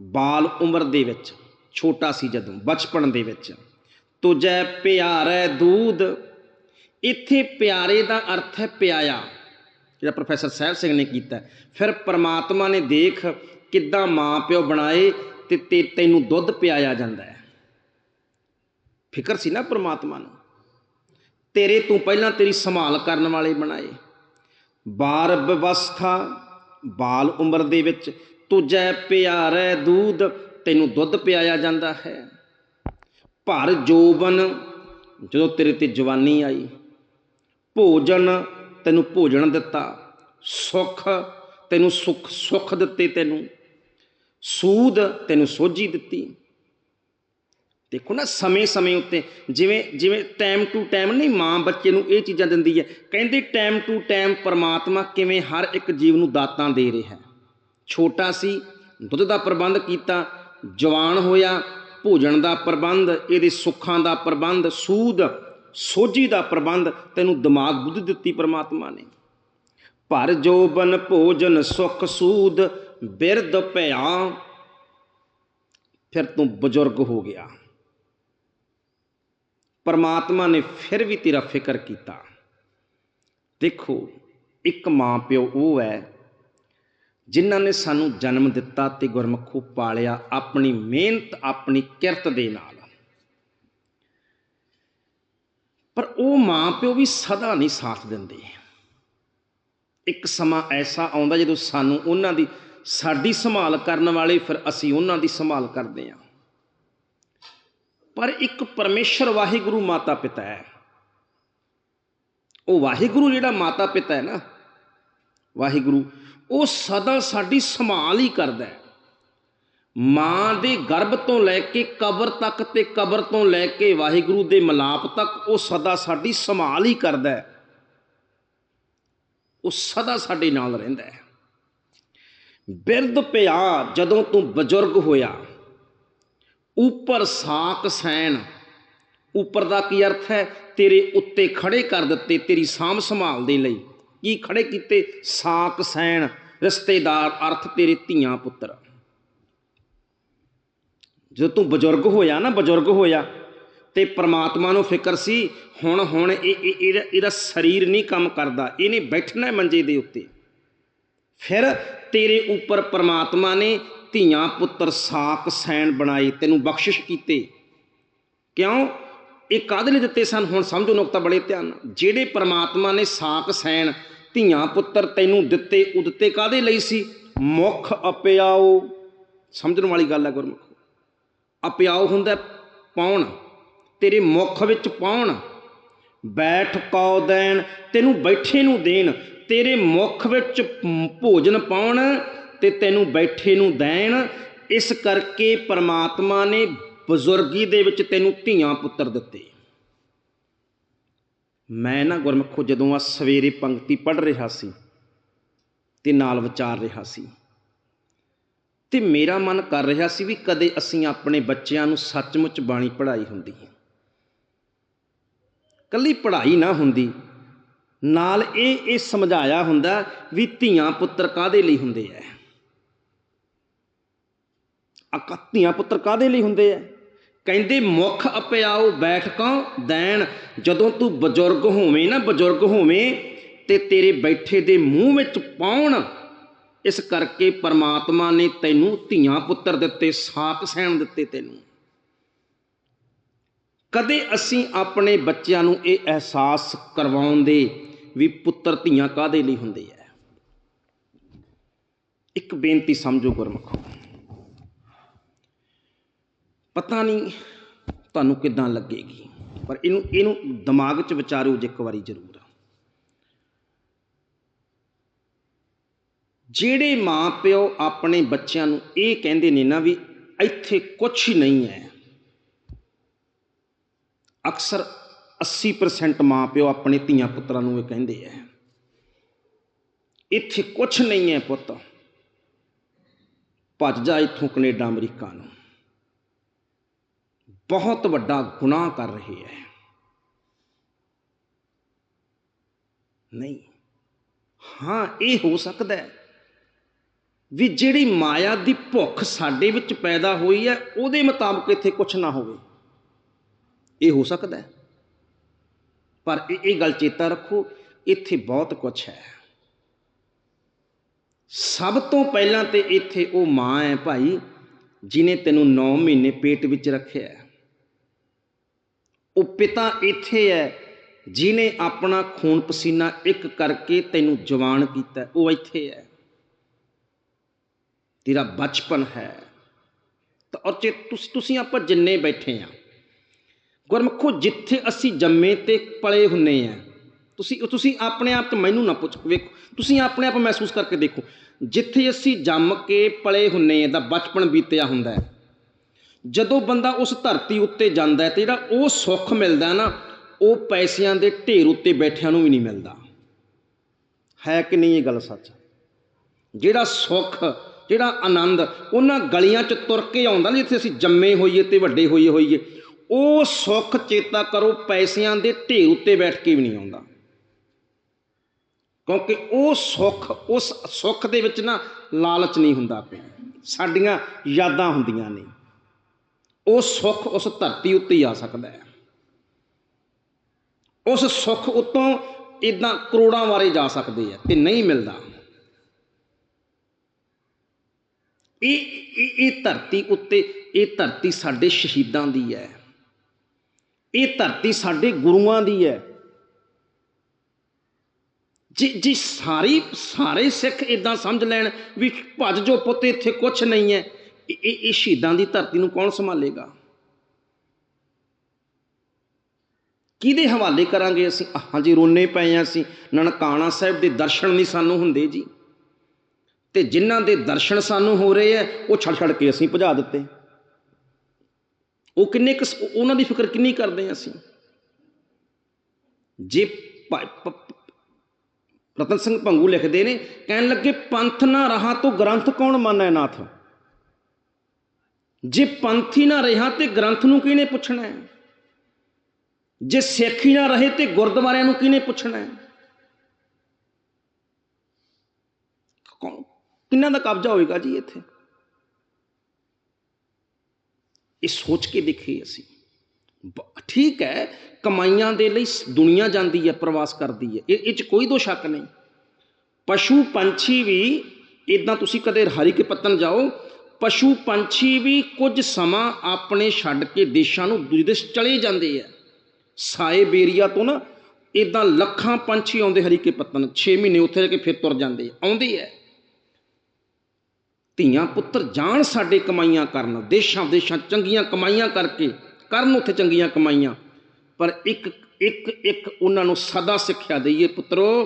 ਬਾਲ ਉਮਰ ਦੇ ਵਿੱਚ, ਛੋਟਾ ਸੀ ਜਦੋਂ, ਬਚਪਨ ਦੇ ਵਿੱਚ। ਤੁਜੈ ਪਿਆਰੈ ਦੂਧ ਇੱਥੇ ਪਿਆਰੇ ਦਾ ਅਰਥ ਹੈ ਪਿਆਇਆ। ਜਿਹੜਾ ਪ੍ਰੋਫੈਸਰ ਸਾਹਿਬ ਸਿੰਘ ਨੇ ਕੀਤਾ ਫਿਰ ਪਰਮਾਤਮਾ ਨੇ ਦੇਖ ਕਿੱਦਾਂ ਮਾਂ ਪਿਓ ਬਣਾਏ ਤੇ ਤੇ ਤੈਨੂੰ ਦੁੱਧ ਪਿਆਇਆ ਜਾਂਦਾ ਹੈ। ਫਿਕਰ ਸੀ ਨਾ ਪਰਮਾਤਮਾ ਨੂੰ? ਤੇਰੇ ਤੋਂ ਪਹਿਲਾਂ ਤੇਰੀ ਸੰਭਾਲ ਕਰਨ ਵਾਲੇ ਬਣਾਏ। ਬਾਰ ਵਿਵਸਥਾ, ਬਾਲ ਉਮਰ ਦੇ ਵਿੱਚ ਤੁਜੈ ਪਿਆਰੈ ਦੂਧ ਤੈਨੂੰ ਦੁੱਧ ਪਿਆਇਆ ਜਾਂਦਾ ਹੈ। ਭਰ ਜੋਬਨ, ਜਦੋਂ ਤੇਰੇ ਤੇ ਜਵਾਨੀ ਆਈ, ਭੋਜਨ ਤੈਨੂੰ ਭੋਜਨ ਦਿੱਤਾ, ਸੁਖ ਤੈਨੂੰ ਸੁਖ ਸੁਖ ਦਿੱਤੇ ਤੈਨੂੰ, ਸੂਦ ਤੈਨੂੰ ਸੋਝੀ ਦਿੱਤੀ। ਦੇਖੋ ਨਾ, ਸਮੇਂ-ਸਮੇਂ ਉੱਤੇ ਜਿਵੇਂ ਜਿਵੇਂ ਟਾਈਮ ਟੂ ਟਾਈਮ ਨਹੀਂ, ਮਾਂ ਬੱਚੇ ਨੂੰ ਇਹ ਚੀਜ਼ਾਂ ਦਿੰਦੀ ਹੈ, ਕਹਿੰਦੇ ਟਾਈਮ ਟੂ ਟਾਈਮ ਪਰਮਾਤਮਾ ਕਿਵੇਂ ਹਰ ਇੱਕ ਜੀਵ ਨੂੰ ਦਾਤਾਂ ਦੇ ਰਿਹਾ ਹੈ। ਛੋਟਾ ਸੀ, ਦੁੱਧ ਦਾ ਪ੍ਰਬੰਧ ਕੀਤਾ, ਜਵਾਨ ਹੋਇਆ, ਭੋਜਨ ਦਾ ਪ੍ਰਬੰਧ, ਇਹਦੇ ਸੁੱਖਾਂ ਦਾ ਪ੍ਰਬੰਧ, ਸੂਦ, ਸੋਝੀ ਦਾ ਪ੍ਰਬੰਧ, ਤੈਨੂੰ ਦਿਮਾਗ ਬੁੱਧ ਦਿੱਤੀ ਪਰਮਾਤਮਾ ਨੇ। ਭਰ ਜੋਬਨ ਭੋਜਨ ਸੁਖ ਸੂਦ, ਬਿਰਧ ਭਿਆ ਫਿਰ ਤੂੰ ਬਜ਼ੁਰਗ ਹੋ ਗਿਆ। ਪਰਮਾਤਮਾ ਨੇ ਫਿਰ ਵੀ ਤੇਰਾ ਫਿਕਰ ਕੀਤਾ। ਦੇਖੋ, ਇੱਕ ਮਾਂ ਪਿਓ ਉਹ ਹੈ ਜਿਨ੍ਹਾਂ ਨੇ ਸਾਨੂੰ ਜਨਮ ਦਿੱਤਾ ਤੇ ਗੁਰਮਖੂ ਪਾਲਿਆ ਆਪਣੀ ਮਿਹਨਤ, ਆਪਣੀ ਕਿਰਤ ਦੇ ਨਾਲ। ਪਰ ਉਹ ਮਾਂ ਪਿਓ ਵੀ ਸਦਾ ਨਹੀਂ ਸਾਥ ਦਿੰਦੇ। ਇੱਕ ਸਮਾਂ ਐਸਾ ਆਉਂਦਾ ਜਦੋਂ ਸਾਨੂੰ ਉਹਨਾਂ ਦੀ ਸਾਡੀ ਸੰਭਾਲ ਕਰਨ ਵਾਲੇ ਫਿਰ ਅਸੀਂ ਉਹਨਾਂ ਦੀ ਸੰਭਾਲ ਕਰਦੇ ਹਾਂ। ਪਰ ਇੱਕ ਪਰਮੇਸ਼ਰ ਵਾਹਿਗੁਰੂ ਮਾਤਾ ਪਿਤਾ ਹੈ। ਉਹ ਵਾਹਿਗੁਰੂ ਜਿਹੜਾ ਮਾਤਾ ਪਿਤਾ ਹੈ ਨਾ, ਵਾਹਿਗੁਰੂ ਉਹ ਸਦਾ ਸਾਡੀ ਸੰਭਾਲ ਹੀ ਕਰਦਾ ਹੈ। ਮਾਂ ਦੇ ਗਰਭ ਤੋਂ ਲੈ ਕੇ ਕਬਰ ਤੱਕ ਤੇ ਕਬਰ ਤੋਂ ਲੈ ਕੇ ਵਾਹਿਗੁਰੂ ਦੇ ਮਲਾਪ ਤੱਕ ਉਹ ਸਦਾ ਸਾਡੀ ਸੰਭਾਲ ਹੀ ਕਰਦਾ ਹੈ। ਉਹ ਸਦਾ ਸਾਡੇ ਨਾਲ ਰਹਿੰਦਾ ਹੈ। ਬਿਰਧ ਪਿਆ ਜਦੋਂ ਤੂੰ ਬਜ਼ੁਰਗ ਹੋਇਆ, ਉੱਪਰ ਸਾਕ ਸੈਨ ਉੱਪਰ ਦਾ ਕੀ ਅਰਥ ਹੈ? ਤੇਰੇ ਉੱਤੇ ਖੜੇ ਕਰ ਦਿੱਤੇ, ਤੇਰੀ ਸਾਂਭ ਸੰਭਾਲ ਦੇ ਲਈ। ਕੀ ਖੜੇ ਕੀਤੇ? ਸਾਕ ਸੈਨ ਰਿਸ਼ਤੇਦਾਰ ਅਰਥ ਤੇਰੇ ਧੀਆਂ ਪੁੱਤਰ। ਜਦੋਂ ਤੂੰ ਬਜ਼ੁਰਗ ਹੋਇਆ ਨਾ, ਬਜ਼ੁਰਗ ਹੋਇਆ, ਤੇ ਪ੍ਰਮਾਤਮਾ ਨੂੰ ਫਿਕਰ ਸੀ, ਹੁਣ ਹੁਣ ਇਹ ਇਹਦਾ ਇਹਦਾ ਸਰੀਰ ਨਹੀਂ ਕੰਮ ਕਰਦਾ, ਇਹਨੇ ਬੈਠਣਾ ਮੰਜੇ ਦੇ ਉੱਤੇ। ਫਿਰ ਤੇਰੇ ਉੱਪਰ ਪ੍ਰਮਾਤਮਾ ਨੇ ਧੀਆਂ ਪੁੱਤਰ ਸਾਕ ਸੈਣ ਬਣਾਏ, ਤੈਨੂੰ ਬਖਸ਼ਿਸ਼ ਕੀਤੇ। ਕਿਉਂ? ਇਹ ਕਾਹਦੇ ਲਈ ਦਿੱਤੇ ਸਨ? ਹੁਣ ਸਮਝੋ ਨੁਕਤਾ ਬੜੇ ਧਿਆਨ ਨਾਲ। ਜਿਹੜੇ ਪ੍ਰਮਾਤਮਾ ਨੇ ਸਾਕ ਸੈਨ ਧੀਆਂ, ਪੁੱਤਰ ਤੈਨੂੰ ਦਿੱਤੇ ਉਹ ਦਿੱਤੇ ਕਾਹਦੇ ਲਈ ਸੀ? ਮੁਖ ਅਪਿਆਓ ਸਮਝਣ ਵਾਲੀ ਗੱਲ ਹੈ ਗੁਰਮੁਖ। ਅਪਿਆਓ ਹੁੰਦਾ ਪਾਉਣ। ਤੇਰੇ ਮੁਖ ਵਿੱਚ ਪਾਉਣ। ਬੈਠ ਕਉ ਦੇਣ। ਤੈਨੂੰ ਬੈਠੇ ਨੂੰ ਦੇਣ। ਤੇਰੇ ਮੁਖ ਵਿੱਚ ਭੋਜਨ ਪਾਉਣ ਤੇ ਤੈਨੂੰ ਬੈਠੇ ਨੂੰ ਦੇਣ। ਇਸ ਕਰਕੇ ਪਰਮਾਤਮਾ ਨੇ ਬਜ਼ੁਰਗੀ ਦੇ ਵਿੱਚ ਤੈਨੂੰ ਧੀਆਂ ਪੁੱਤਰ ਦਿੱਤੇ। ਮੈਂ ਨਾ ਗੁਰਮਖੋ ਜਦੋਂ ਆ ਸਵੇਰੇ ਪੰਕਤੀ ਪੜ੍ਹ ਰਿਹਾ ਸੀ ਤੇ ਨਾਲ ਵਿਚਾਰ ਰਿਹਾ ਸੀ ਤੇ ਮੇਰਾ ਮਨ ਕਰ ਰਿਹਾ ਸੀ ਵੀ ਕਦੇ ਅਸੀਂ ਆਪਣੇ ਬੱਚਿਆਂ ਨੂੰ ਸੱਚਮੁੱਚ ਬਾਣੀ ਪੜ੍ਹਾਈ ਹੁੰਦੀ ਕੱਲੀ ਪੜ੍ਹਾਈ ਨਾ ਹੁੰਦੀ, ਨਾਲ ਇਹ ਇਹ ਸਮਝਾਇਆ ਹੁੰਦਾ ਵੀ ਧੀਆਂ ਪੁੱਤਰ ਕਾਦੇ ਲਈ ਹੁੰਦੇ ਐ? ਧੀਆਂ ਪੁੱਤਰ ਕਾਦੇ ਲਈ ਹੁੰਦੇ ਐ? ਕਹਿੰਦੇ, ਮੁਖ ਅਪਿਆਓ ਬੈਠ ਕਉ ਦੇਣ, ਜਦੋਂ ਤੂੰ ਬਜ਼ੁਰਗ ਹੋਵੇਂ ਨਾ, ਬਜ਼ੁਰਗ ਹੋਵੇਂ, ਤੇ ਤੇਰੇ ਬੈਠੇ ਦੇ ਮੂੰਹ ਵਿੱਚ ਪਾਉਣ। ਇਸ ਕਰਕੇ ਪਰਮਾਤਮਾ ਨੇ ਤੈਨੂੰ ਧੀਆਂ ਪੁੱਤਰ ਦਿੱਤੇ ਸਾਕ ਸਹਿਣ ਦਿੱਤੇ ਤੈਨੂੰ। ਕਦੇ ਅਸੀਂ ਆਪਣੇ ਬੱਚਿਆਂ ਨੂੰ ਇਹ ਅਹਿਸਾਸ ਕਰਵਾਉਣ ਦੇ ਵੀ ਪੁੱਤਰ ਧੀਆਂ ਕਾਦੇ ਲਈ ਹੁੰਦੇ ਐ ਇੱਕ ਬੇਨਤੀ ਸਮਝੋ ਗੁਰਮਖੋ। ਪਤਾ ਨਹੀਂ ਤੁਹਾਨੂੰ ਕਿੱਦਾਂ ਲੱਗੇਗੀ, ਪਰ ਇਹਨੂੰ ਇਹਨੂੰ ਦਿਮਾਗ 'ਚ ਵਿਚਾਰਿਓ ਇੱਕ ਵਾਰੀ ਜ਼ਰੂਰ ਜਿਹੜੇ ਮਾਪਿਓ ਆਪਣੇ ਬੱਚਿਆਂ ਨੂੰ ਇਹ ਕਹਿੰਦੇ ਨੇ ਨਾ ਵੀ ਇੱਥੇ ਕੁਝ ਨਹੀਂ ਹੈ, ਅਕਸਰ 80% ਮਾਪਿਓ ਆਪਣੇ ਧੀਆਂ ਪੁੱਤਰਾਂ ਨੂੰ ਇਹ ਕਹਿੰਦੇ ਆ। ਇੱਥੇ ਕੁਝ ਨਹੀਂ ਹੈ ਪੁੱਤ। ਭੱਜ ਜਾ ਇੱਥੋਂ ਕੈਨੇਡਾ, ਅਮਰੀਕਾ ਨੂੰ। ਬਹੁਤ ਵੱਡਾ ਗੁਨਾਹ ਕਰ ਰਹੀ ਹੈ। ਨਹੀਂ। ਹਾਂ, ਇਹ ਹੋ ਸਕਦਾ ਹੈ ਵੀ ਜਿਹੜੀ ਮਾਇਆ ਦੀ ਭੁੱਖ ਸਾਡੇ ਵਿੱਚ ਪੈਦਾ ਹੋਈ ਹੈ, ਉਹਦੇ ਮੁਤਾਬਕ ਇੱਥੇ ਕੁਝ ਨਾ ਹੋਵੇ। ਇਹ ਹੋ ਸਕਦਾ ਹੈ। ਪਰ ਇਹ ਇਹ ਗੱਲ ਚੇਤਾ ਰੱਖੋ, ਇੱਥੇ ਬਹੁਤ ਕੁਝ ਹੈ। ਸਭ ਤੋਂ ਪਹਿਲਾਂ ਤੇ ਇੱਥੇ ਉਹ ਮਾਂ ਹੈ ਭਾਈ, ਜਿਨੇ ਤੈਨੂੰ 9 ਮਹੀਨੇ ਪੇਟ ਵਿੱਚ ਰੱਖਿਆ ਉਹ ਪਿਤਾ ਇੱਥੇ ਹੈ ਜਿਨੇ ਆਪਣਾ ਖੂਨ ਪਸੀਨਾ ਇੱਕ ਕਰਕੇ ਤੈਨੂੰ ਜਵਾਨ ਕੀਤਾ, ਉਹ ਇੱਥੇ ਹੈ ਤੇਰਾ ਬਚਪਨ ਹੈ। ਤਾਂ ਔਰ ਜੇ ਤੁਸੀਂ ਆਪਾਂ ਜਿੰਨੇ ਬੈਠੇ ਆ, ਗੁਰਮਖੋ ਜਿੱਥੇ ਅਸੀਂ ਜੰਮੇ ਤੇ ਪਲੇ ਹੁੰਨੇ ਆ, ਤੁਸੀਂ ਤੁਸੀਂ ਆਪਣੇ ਆਪ ਤੋਂ ਮੈਨੂੰ ਨਾ ਪੁੱਛ, ਵੇਖੋ, ਤੁਸੀਂ ਆਪਣੇ ਆਪ ਮਹਿਸੂਸ ਕਰਕੇ ਦੇਖੋ, ਜਿੱਥੇ ਅਸੀਂ ਜੰਮ ਕੇ ਪਲੇ ਹੁੰਨੇ ਆ ਦਾ ਬਚਪਨ ਬੀਤਿਆ ਹੁੰਦਾ ਹੈ ਜਦੋਂ ਬੰਦਾ ਉਸ ਧਰਤੀ ਉੱਤੇ ਜਾਂਦਾ ਹੈ ਤੇ ਜਿਹੜਾ ਉਹ ਸੁੱਖ ਮਿਲਦਾ ਨਾ, ਉਹ ਪੈਸਿਆਂ ਦੇ ਢੇਰ ਉੱਤੇ ਬੈਠਿਆਂ ਨੂੰ ਵੀ ਨਹੀਂ ਮਿਲਦਾ। ਹੈ ਕਿ ਨਹੀਂ ਇਹ ਗੱਲ ਸੱਚ? ਜਿਹੜਾ ਸੁੱਖ, ਜਿਹੜਾ ਆਨੰਦ, ਉਹਨਾਂ ਗਲੀਆਂ 'ਚ ਤੁਰ ਕੇ ਆਉਂਦਾ ਨਾ ਜਿੱਥੇ ਅਸੀਂ ਜੰਮੇ ਹੋਈਏ ਤੇ ਵੱਡੇ ਹੋਈਏ ਹੋਈਏ, ਉਹ ਸੁੱਖ ਚੇਤਾ ਕਰੋ ਪੈਸਿਆਂ ਦੇ ਢੇਰ ਉੱਤੇ ਬੈਠ ਕੇ ਵੀ ਨਹੀਂ ਆਉਂਦਾ। ਕਿਉਂਕਿ ਉਹ ਸੁੱਖ, ਉਸ ਸੁੱਖ ਦੇ ਵਿੱਚ ਨਾ ਲਾਲਚ ਨਹੀਂ ਹੁੰਦਾ ਪਿਆ। ਸਾਡੀਆਂ ਯਾਦਾਂ ਹੁੰਦੀਆਂ ਨੇ। ਉਹ ਸੁੱਖ ਉਸ ਧਰਤੀ ਉੱਤੇ ਹੀ ਆ ਸਕਦਾ ਹੈ। ਉਸ ਸੁੱਖ ਉਤੋਂ ਇਦਾਂ ਕਰੋੜਾਂ ਵਾਰੇ ਜਾ ਸਕਦੇ ਆ ਤੇ ਨਹੀਂ ਮਿਲਦਾ। ਇਹ ਇਹ ਧਰਤੀ ਉੱਤੇ, ਇਹ ਧਰਤੀ ਸਾਡੇ ਸ਼ਹੀਦਾਂ ਦੀ ਹੈ। ਇਹ ਧਰਤੀ ਸਾਡੇ ਗੁਰੂਆਂ ਦੀ ਹੈ। ਜੀ ਜੀ ਸਾਰੀ, ਸਾਰੇ ਸਿੱਖ ਇਦਾਂ ਸਮਝ ਲੈਣ ਵੀ ਭੱਜ ਜੋ ਪੁੱਤ ਇੱਥੇ ਕੁਝ ਨਹੀਂ ਹੈ ਇਹ ਇਹ ਸ਼ਹੀਦਾਂ ਦੀ ਧਰਤੀ ਨੂੰ ਕੌਣ ਸੰਭਾਲੇਗਾ? ਕਿਹਦੇ ਹਵਾਲੇ ਕਰਾਂਗੇ ਅਸੀਂ? ਹਾਂਜੀ, ਰੋਨੇ ਪਏ ਆ ਅਸੀਂ। ਨਨਕਾਣਾ ਸਾਹਿਬ ਦੇ ਦਰਸ਼ਨ ਨਹੀਂ ਸਾਨੂੰ ਹੁੰਦੇ ਜੀ। ਤੇ ਜਿਨ੍ਹਾਂ ਦੇ ਦਰਸ਼ਨ ਸਾਨੂੰ ਹੋ ਰਹੇ ਆ ਉਹ ਛੱਡ ਛੱਡ ਕੇ ਅਸੀਂ ਭਜਾ ਦਿੱਤੇ। ਉਹ ਕਿੰਨੇ ਕੁ ਉਹਨਾਂ ਦੀ ਫਿਕਰ ਕਿੰਨੀ ਕਰਦੇ ਆ ਅਸੀਂ? ਜੇ ਰਤਨ ਸਿੰਘ ਭੰਗੂ ਲਿਖਦੇ ਨੇ, ਕਹਿਣ ਲੱਗੇ, ਪੰਥ ਨਾ ਰਹਾ ਤਾਂ ਗ੍ਰੰਥ ਕੌਣ ਮੰਨੈ ਨਾਥ? ਜੇ ਪੰਥੀ ਨਾ ਰਿਹਾ ਤੇ ਗ੍ਰੰਥ ਨੂੰ ਕਿਹਨੇ ਪੁੱਛਣਾ ਹੈ? ਜੇ ਸਿੱਖੀ ਨਾ ਰਹੇ ਤੇ ਗੁਰਦੁਆਰਿਆਂ ਨੂੰ ਕਿਹਨੇ ਪੁੱਛਣਾ ਹੈ? ਕਿੰਨਾ ਦਾ ਕਬਜ਼ਾ ਹੋਏਗਾ ਜੀ ਇੱਥੇ? ਇਹ ਸੋਚ ਕੇ ਦੇਖੀਏ ਅਸੀਂ। ਠੀਕ ਹੈ, ਕਮਾਈਆਂ ਦੇ ਲਈ ਸ- ਦੁਨੀਆ ਜਾਂਦੀ ਹੈ, ਪ੍ਰਵਾਸ ਕਰਦੀ ਹੈ। ਇਹ ਇਹ ਚ ਕੋਈ ਦੋ ਸ਼ੱਕ ਨਹੀਂ। ਪਸ਼ੂ ਪੰਛੀ ਵੀ ਇਦਾਂ ਤੁਸੀਂ ਕਦੇ ਹਰੀ ਕੇ ਪੱਤਨ ਜਾਓ ਪਸ਼ੂ ਪੰਛੀ ਵੀ ਕੁਝ ਸਮਾਂ ਆਪਣੇ ਛੱਡ ਕੇ ਦੇਸ਼ਾਂ ਨੂੰ ਦੂਜੇ ਦੇਸ਼ ਚਲੇ ਜਾਂਦੇ ਆ। ਸਾਇਬੇਰੀਆ ਤੋਂ ਨਾ ਇਦਾਂ ਲੱਖਾਂ ਪੰਛੀ ਆਉਂਦੇ ਹਰੀਕੇ ਪੱਤਨ 6 ਮਹੀਨੇ ਉੱਥੇ ਰਹਿ ਕੇ ਫਿਰ ਤੁਰ ਜਾਂਦੇ ਆਉਂਦੇ ਆ। ਧੀਆਂ ਪੁੱਤਰ ਜਾਣ ਸਾਡੇ ਕਮਾਈਆਂ ਕਰਨ, ਦੇਸ਼ਾਂ ਵਿਦੇਸ਼ਾਂ ਚੰਗੀਆਂ ਕਮਾਈਆਂ ਕਰਕੇ, ਕਰਨ ਉੱਥੇ ਚੰਗੀਆਂ ਕਮਾਈਆਂ। ਪਰ ਇੱਕ ਇੱਕ ਇੱਕ ਉਹਨਾਂ ਨੂੰ ਸਦਾ ਸਿੱਖਿਆ ਦਈਏ, ਪੁੱਤਰੋ,